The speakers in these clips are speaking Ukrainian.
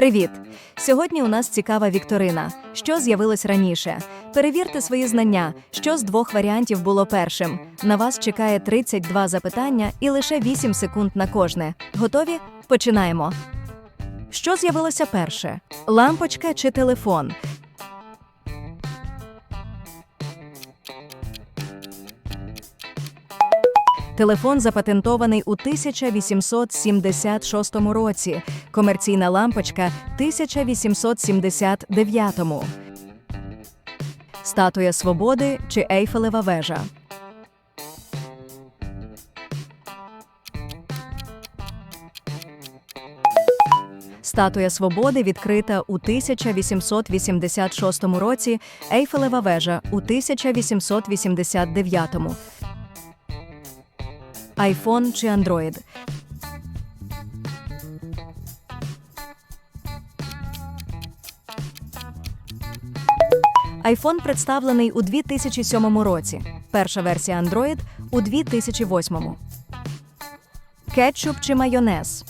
Привіт! Сьогодні у нас цікава вікторина. Що з'явилось раніше? Перевірте свої знання, що з двох варіантів було першим. На вас чекає 32 запитання і лише 8 секунд на кожне. Готові? Починаємо. Що з'явилося перше? Лампочка чи телефон? Телефон запатентований у 1876 році. Комерційна лампочка 1879. Статуя Свободи чи Ейфелева вежа. Статуя Свободи відкрита у 1886 році, Ейфелева вежа у 1889. Айфон чи Android. iPhone представлений у 2007 році. Перша версія Android у 2008. Кетчуп чи майонез.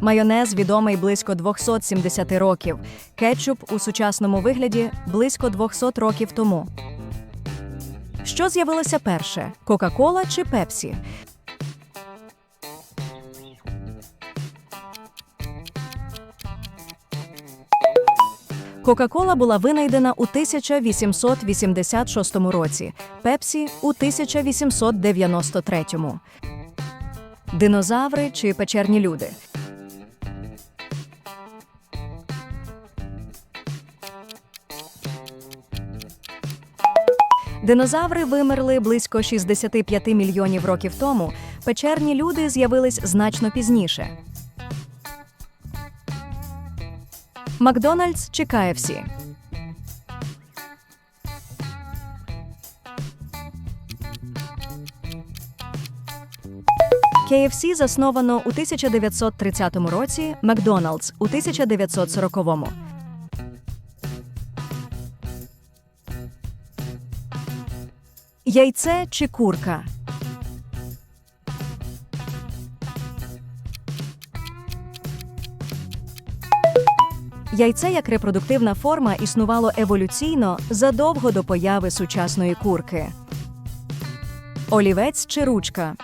Майонез відомий близько 270 років. Кетчуп у сучасному вигляді близько 200 років тому. Що з'явилося перше: Кока-Кола чи Пепсі? Кока-Кола була винайдена у 1886 році, Пепсі у 1893. Динозаври чи печерні люди. Динозаври вимерли близько 65 мільйонів років тому. Печерні люди з'явились значно пізніше. Макдональдс чи KFC? KFC засновано у 1930 році, Макдоналдс у 1940-му. Яйце чи курка? Яйце як репродуктивна форма існувало еволюційно задовго до появи сучасної курки. Олівець чи ручка?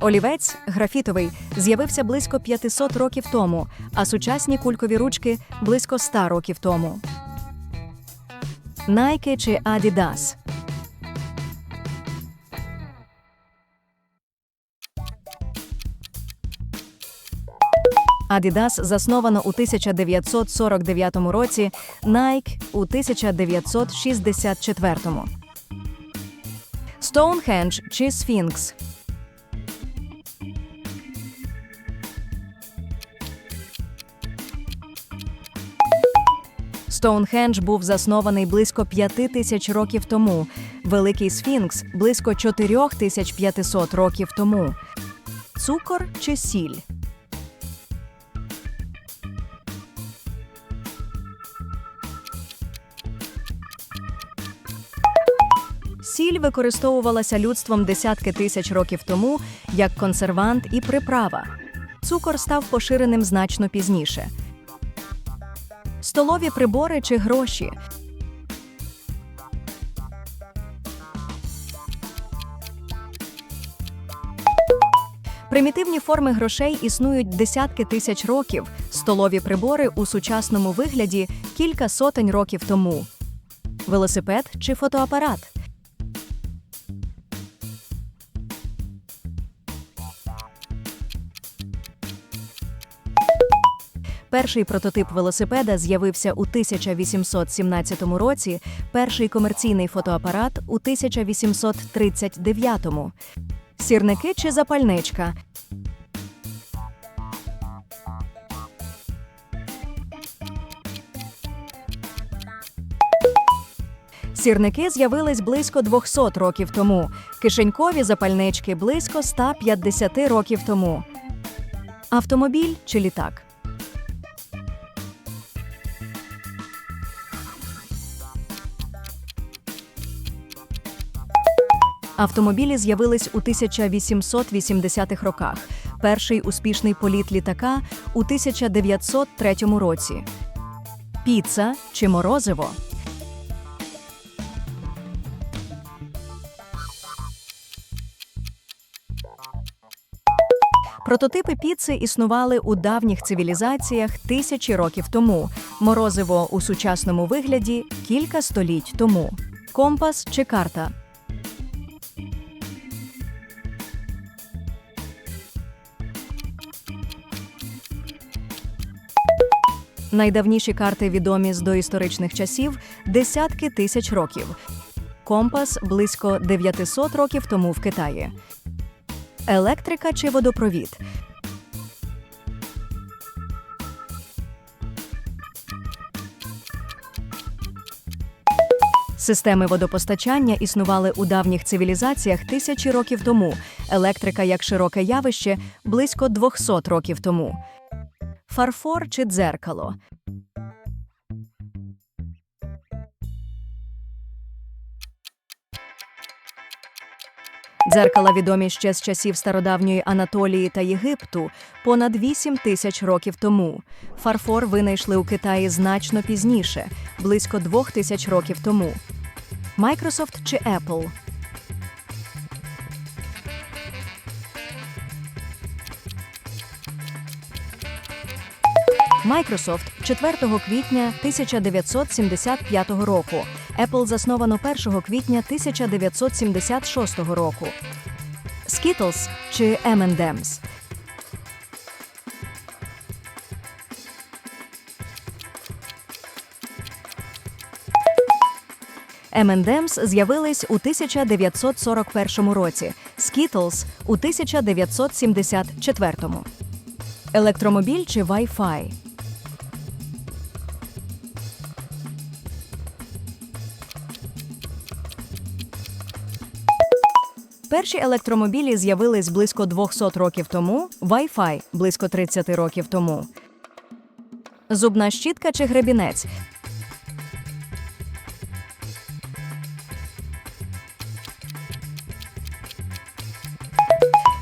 Олівець графітовий з'явився близько 500 років тому, а сучасні кулькові ручки близько 100 років тому. Nike чи Adidas? Adidas засновано у 1949 році, Nike у 1964. Stonehenge чи Сфінкс? Стоунхендж був заснований близько п'яти тисяч років тому. Великий Сфінкс близько 4500 років тому. Цукор чи сіль? Сіль використовувалася людством десятки тисяч років тому як консервант і приправа. Цукор став поширеним значно пізніше. Столові прибори чи гроші. Примітивні форми грошей існують десятки тисяч років, столові прибори у сучасному вигляді кілька сотень років тому. Велосипед чи фотоапарат. Перший прототип велосипеда з'явився у 1817 році, перший комерційний фотоапарат у 1839. Сірники чи запальничка. Сірники з'явились близько 200 років тому, кишенькові запальнички близько 150 років тому. Автомобіль чи літак. Автомобілі з'явились у 1880-х роках. Перший успішний політ літака у 1903 році. Піца чи морозиво? Прототипи піци існували у давніх цивілізаціях тисячі років тому. Морозиво у сучасному вигляді кілька століть тому. Компас чи карта. Найдавніші карти відомі з доісторичних часів десятки тисяч років. Компас близько 900 років тому в Китаї. Електрика чи водопровід. Системи водопостачання існували у давніх цивілізаціях тисячі років тому. Електрика як широке явище близько 200 років тому. Фарфор чи дзеркало. Дзеркала відомі ще з часів стародавньої Анатолії та Єгипту понад 8 тисяч років тому. Фарфор винайшли у Китаї значно пізніше, близько двох тисяч років тому. Microsoft чи Apple? Microsoft 4 квітня 1975 року. Apple засновано 1 квітня 1976 року. Skittles чи M&M's? M&M's з'явились у 1941 році, Skittles – у 1974. Електромобіль чи Wi-Fi? Перші електромобілі з'явились близько 200 років тому, Wi-Fi – близько 30 років тому. Зубна щітка чи гребінець?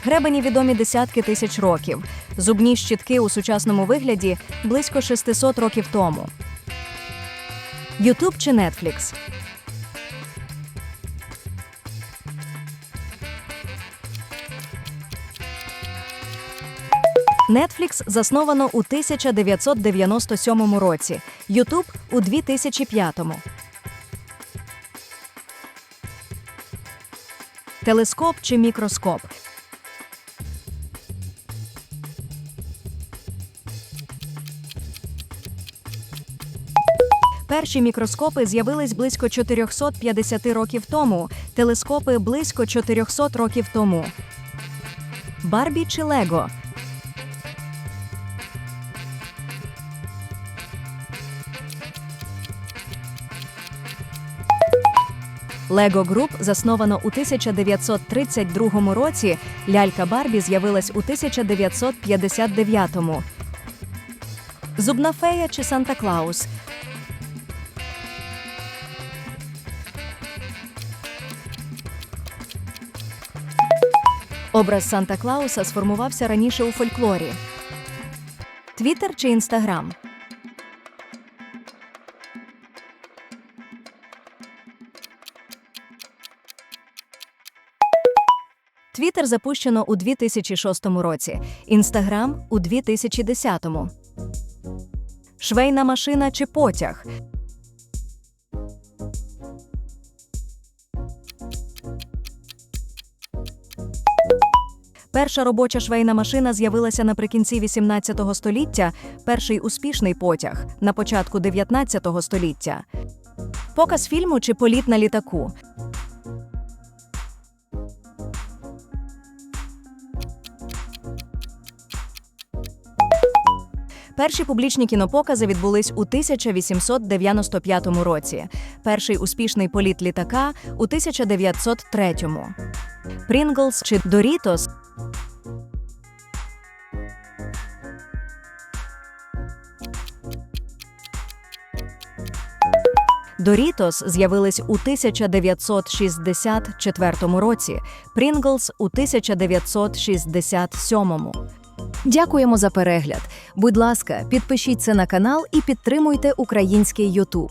Гребені відомі десятки тисяч років. Зубні щітки у сучасному вигляді близько 600 років тому. Ютуб чи Netflix? Netflix засновано у 1997 році, YouTube – у 2005. Телескоп чи мікроскоп? Перші мікроскопи з'явились близько 450 років тому, телескопи близько 400 років тому. Барбі чи Лего? Лего Груп засновано у 1932 році. Лялька Барбі з'явилась у 1959-му. Зубна фея чи Санта Клаус? Образ Санта Клауса сформувався раніше у фольклорі. Твіттер чи Інстаграм? Твіттер запущено у 2006 році, Інстаграм у 2010. Швейна машина чи потяг. Перша робоча швейна машина з'явилася наприкінці 18 століття, перший успішний потяг на початку 19 століття. Показ фільму чи політ на літаку. Перші публічні кінопокази відбулись у 1895 році. Перший успішний політ літака у 1903. Прінглс чи Дорітос Дорітос з'явились у 1964 році, Прінглс у 1967. Дякуємо за перегляд. Будь ласка, підпишіться на канал і підтримуйте український Ютуб.